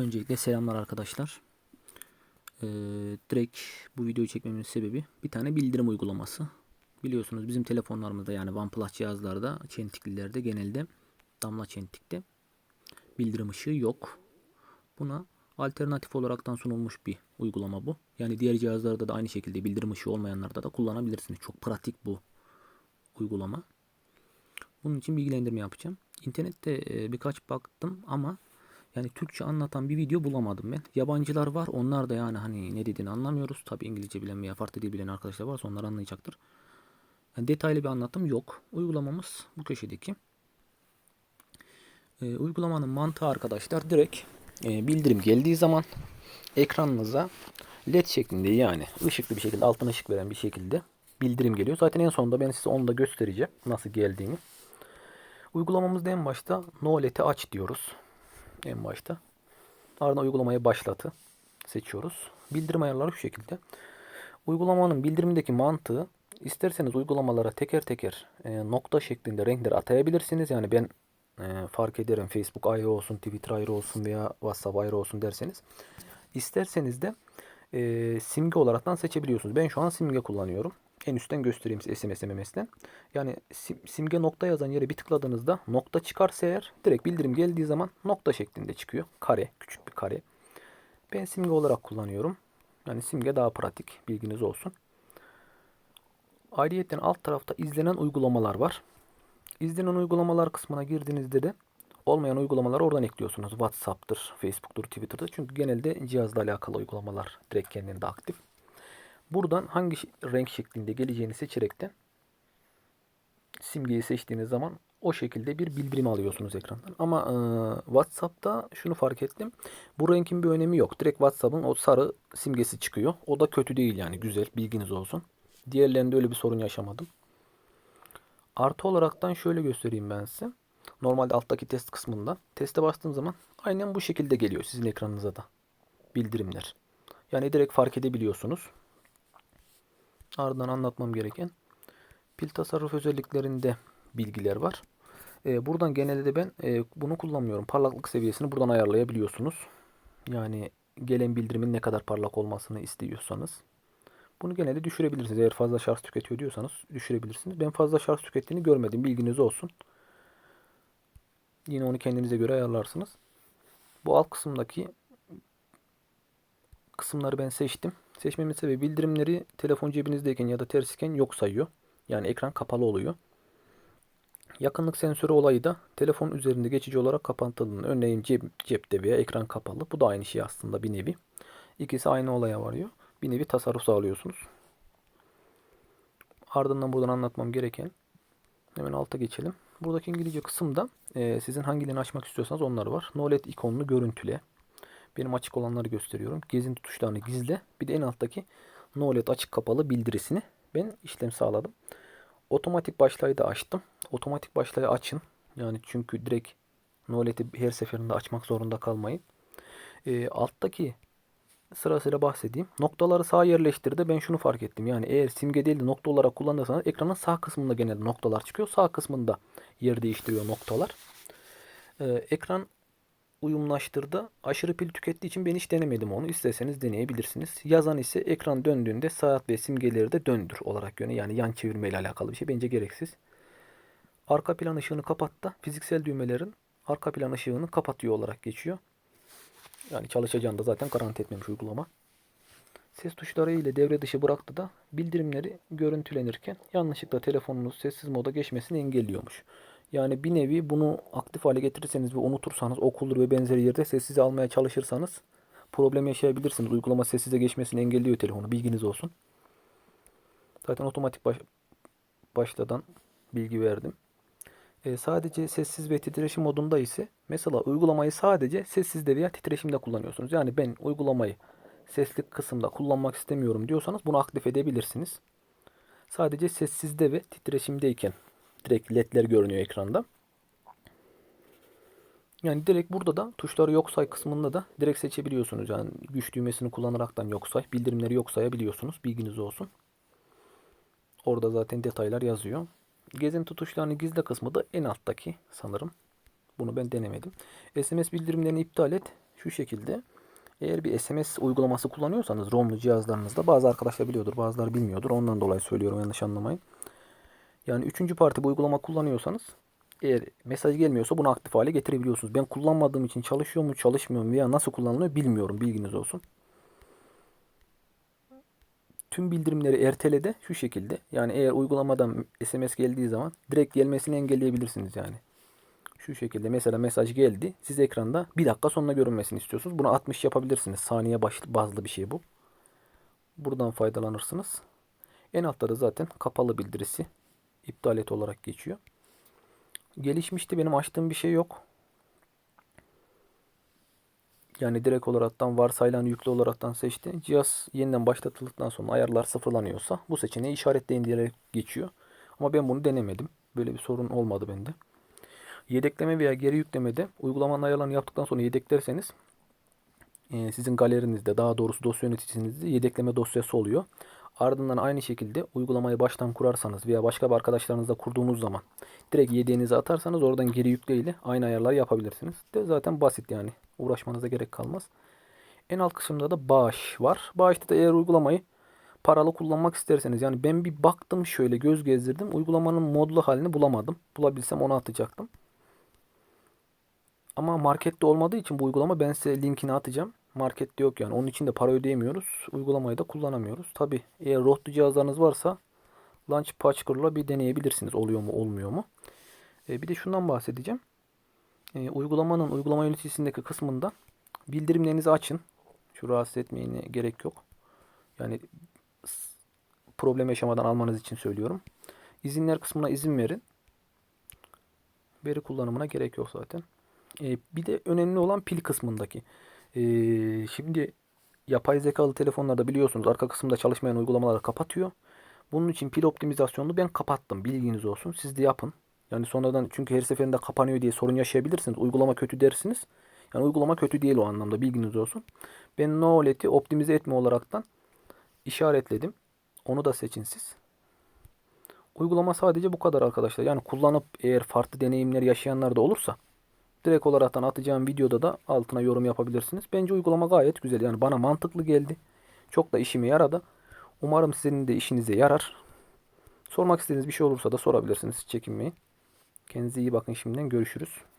Öncelikle selamlar arkadaşlar. Ee, direkt bu videoyu çekmemin sebebi bir tane bildirim uygulaması. Biliyorsunuz bizim telefonlarımızda yani OnePlus cihazlarda, çentiklilerde genelde damla çentikte bildirim ışığı yok. Buna alternatif olaraktan sunulmuş bir uygulama bu. Yani diğer cihazlarda da aynı şekilde bildirim ışığı olmayanlarda da kullanabilirsiniz. Çok pratik bu uygulama. Bunun için bilgilendirme yapacağım. İnternette e, birkaç baktım ama yani Türkçe anlatan bir video bulamadım ben. Yabancılar var. Onlar da yani hani ne dediğini anlamıyoruz. Tabi İngilizce bilen veya farklı dil bilen arkadaşlar varsa onlar anlayacaktır. Yani detaylı bir anlatım yok. Uygulamamız bu köşedeki. Ee, uygulamanın mantığı arkadaşlar direkt e, bildirim geldiği zaman ekranınıza led şeklinde yani ışıklı bir şekilde altına ışık veren bir şekilde bildirim geliyor. Zaten en sonunda ben size onu da göstereceğim nasıl geldiğini. Uygulamamızda en başta no led'i aç diyoruz en başta. Ardından uygulamayı başlatı seçiyoruz. Bildirim ayarları şu şekilde. Uygulamanın bildirimindeki mantığı isterseniz uygulamalara teker teker e, nokta şeklinde renkler atayabilirsiniz. Yani ben e, fark ederim Facebook ayrı olsun, Twitter ayrı olsun veya WhatsApp ayrı olsun derseniz. İsterseniz de e, simge olaraktan seçebiliyorsunuz. Ben şu an simge kullanıyorum. En üstten göstereyim size SMS MMS'den. Yani sim, simge nokta yazan yere bir tıkladığınızda nokta çıkarsa eğer direkt bildirim geldiği zaman nokta şeklinde çıkıyor. Kare, küçük bir kare. Ben simge olarak kullanıyorum. Yani simge daha pratik. Bilginiz olsun. Ayrıyeten alt tarafta izlenen uygulamalar var. İzlenen uygulamalar kısmına girdiğinizde de olmayan uygulamaları oradan ekliyorsunuz. WhatsApp'tır, Facebook'tur, Twitter'dır. Çünkü genelde cihazla alakalı uygulamalar direkt kendinde aktif. Buradan hangi renk şeklinde geleceğini seçerekten simgeyi seçtiğiniz zaman o şekilde bir bildirim alıyorsunuz ekrandan. Ama e, WhatsApp'ta şunu fark ettim. Bu renkin bir önemi yok. Direkt WhatsApp'ın o sarı simgesi çıkıyor. O da kötü değil yani güzel bilginiz olsun. Diğerlerinde öyle bir sorun yaşamadım. Artı olaraktan şöyle göstereyim ben size. Normalde alttaki test kısmında teste bastığım zaman aynen bu şekilde geliyor sizin ekranınıza da bildirimler. Yani direkt fark edebiliyorsunuz. Ardından anlatmam gereken pil tasarruf özelliklerinde bilgiler var. Ee, buradan genelde de ben e, bunu kullanmıyorum. Parlaklık seviyesini buradan ayarlayabiliyorsunuz. Yani gelen bildirimin ne kadar parlak olmasını istiyorsanız. Bunu genelde düşürebilirsiniz. Eğer fazla şarj tüketiyor diyorsanız düşürebilirsiniz. Ben fazla şarj tükettiğini görmedim. Bilginiz olsun. Yine onu kendinize göre ayarlarsınız. Bu alt kısımdaki kısımları ben seçtim. Seçmemin sebebi bildirimleri telefon cebinizdeyken ya da tersken yok sayıyor. Yani ekran kapalı oluyor. Yakınlık sensörü olayı da telefon üzerinde geçici olarak kapatıldığında örneğin cep, cepte veya ekran kapalı. Bu da aynı şey aslında bir nevi. İkisi aynı olaya varıyor. Bir nevi tasarruf sağlıyorsunuz. Ardından buradan anlatmam gereken hemen alta geçelim. Buradaki İngilizce kısımda e, sizin hangilerini açmak istiyorsanız onlar var. No LED ikonunu görüntüle. Benim açık olanları gösteriyorum. Gezinti tuşlarını gizle. Bir de en alttaki No LED açık kapalı bildirisini ben işlem sağladım. Otomatik başlığı da açtım. Otomatik başlığı açın. Yani çünkü direkt No LED'i her seferinde açmak zorunda kalmayın. E, alttaki sırasıyla bahsedeyim. Noktaları sağ yerleştirdi. Ben şunu fark ettim. Yani eğer simge değil de nokta olarak kullanırsanız ekranın sağ kısmında genelde noktalar çıkıyor. Sağ kısmında yer değiştiriyor noktalar. Ee, ekran uyumlaştırdı. Aşırı pil tükettiği için ben hiç denemedim onu. İsterseniz deneyebilirsiniz. Yazan ise ekran döndüğünde saat ve simgeleri de döndür olarak yöne. Yani yan çevirme ile alakalı bir şey. Bence gereksiz. Arka plan ışığını kapattı. Fiziksel düğmelerin arka plan ışığını kapatıyor olarak geçiyor. Yani çalışacağını da zaten garanti etmemiş uygulama. Ses tuşları ile devre dışı bıraktı da bildirimleri görüntülenirken yanlışlıkla telefonunuz sessiz moda geçmesini engelliyormuş. Yani bir nevi bunu aktif hale getirirseniz ve unutursanız okuldur ve benzeri yerde sessiz almaya çalışırsanız problem yaşayabilirsiniz. Uygulama sessize geçmesini engelliyor telefonu. Bilginiz olsun. Zaten otomatik baş, başladan bilgi verdim. E, sadece sessiz ve titreşim modunda ise mesela uygulamayı sadece sessizde veya titreşimde kullanıyorsunuz. Yani ben uygulamayı sesli kısımda kullanmak istemiyorum diyorsanız bunu aktif edebilirsiniz. Sadece sessizde ve titreşimdeyken direkt ledler görünüyor ekranda. Yani direkt burada da tuşları yok say kısmında da direkt seçebiliyorsunuz. Yani güç düğmesini kullanaraktan yok say, bildirimleri yok sayabiliyorsunuz. Bilginiz olsun. Orada zaten detaylar yazıyor. Gezinti tuşlarını gizle kısmı da en alttaki sanırım. Bunu ben denemedim. SMS bildirimlerini iptal et. Şu şekilde eğer bir SMS uygulaması kullanıyorsanız ROM'lu cihazlarınızda bazı arkadaşlar biliyordur bazıları bilmiyordur. Ondan dolayı söylüyorum yanlış anlamayın. Yani üçüncü parti bir uygulama kullanıyorsanız eğer mesaj gelmiyorsa bunu aktif hale getirebiliyorsunuz. Ben kullanmadığım için çalışıyor mu çalışmıyor mu veya nasıl kullanılıyor bilmiyorum bilginiz olsun. Tüm bildirimleri ertelede şu şekilde. Yani eğer uygulamadan SMS geldiği zaman direkt gelmesini engelleyebilirsiniz yani. Şu şekilde mesela mesaj geldi. Siz ekranda bir dakika sonra görünmesini istiyorsunuz. Bunu 60 yapabilirsiniz. Saniye bazlı bir şey bu. Buradan faydalanırsınız. En altta da zaten kapalı bildirisi iptal et olarak geçiyor. Gelişmişti. Benim açtığım bir şey yok. Yani direkt olaraktan varsayılan yüklü olaraktan seçti. Cihaz yeniden başlatıldıktan sonra ayarlar sıfırlanıyorsa bu seçeneği işaretleyin diyerek geçiyor. Ama ben bunu denemedim. Böyle bir sorun olmadı bende. Yedekleme veya geri yüklemede uygulamanın ayarlarını yaptıktan sonra yedeklerseniz e, sizin galerinizde daha doğrusu dosya yöneticinizde yedekleme dosyası oluyor. Ardından aynı şekilde uygulamayı baştan kurarsanız veya başka bir arkadaşlarınızla kurduğunuz zaman direkt yedeğinizi atarsanız oradan geri yükle ile aynı ayarları yapabilirsiniz. De zaten basit yani. Uğraşmanıza gerek kalmaz. En alt kısımda da bağış var. Bağışta da eğer uygulamayı paralı kullanmak isterseniz yani ben bir baktım şöyle göz gezdirdim. Uygulamanın modlu halini bulamadım. Bulabilsem onu atacaktım. Ama markette olmadığı için bu uygulama ben size linkini atacağım. Markette yok yani. Onun için de para ödeyemiyoruz. Uygulamayı da kullanamıyoruz. Tabi eğer rohlu cihazlarınız varsa Launch Patchker'la bir deneyebilirsiniz. Oluyor mu olmuyor mu? E, bir de şundan bahsedeceğim. E, uygulamanın uygulama yöneticisindeki kısmında bildirimlerinizi açın. Şu rahatsız etmeyene gerek yok. Yani problem yaşamadan almanız için söylüyorum. İzinler kısmına izin verin. Veri kullanımına gerek yok zaten. E, bir de önemli olan pil kısmındaki. E, şimdi yapay zekalı telefonlarda biliyorsunuz arka kısımda çalışmayan uygulamaları kapatıyor. Bunun için pil optimizasyonunu ben kapattım. Bilginiz olsun. Siz de yapın. Yani sonradan çünkü her seferinde kapanıyor diye sorun yaşayabilirsiniz. Uygulama kötü dersiniz. Yani uygulama kötü değil o anlamda. Bilginiz olsun. Ben no OLED'i optimize etme olaraktan işaretledim. Onu da seçin siz. Uygulama sadece bu kadar arkadaşlar. Yani kullanıp eğer farklı deneyimler yaşayanlar da olursa direkt olaraktan atacağım videoda da altına yorum yapabilirsiniz. Bence uygulama gayet güzel. Yani bana mantıklı geldi. Çok da işime yaradı. Umarım sizin de işinize yarar. Sormak istediğiniz bir şey olursa da sorabilirsiniz. Çekinmeyin. Kendinize iyi bakın şimdiden. Görüşürüz.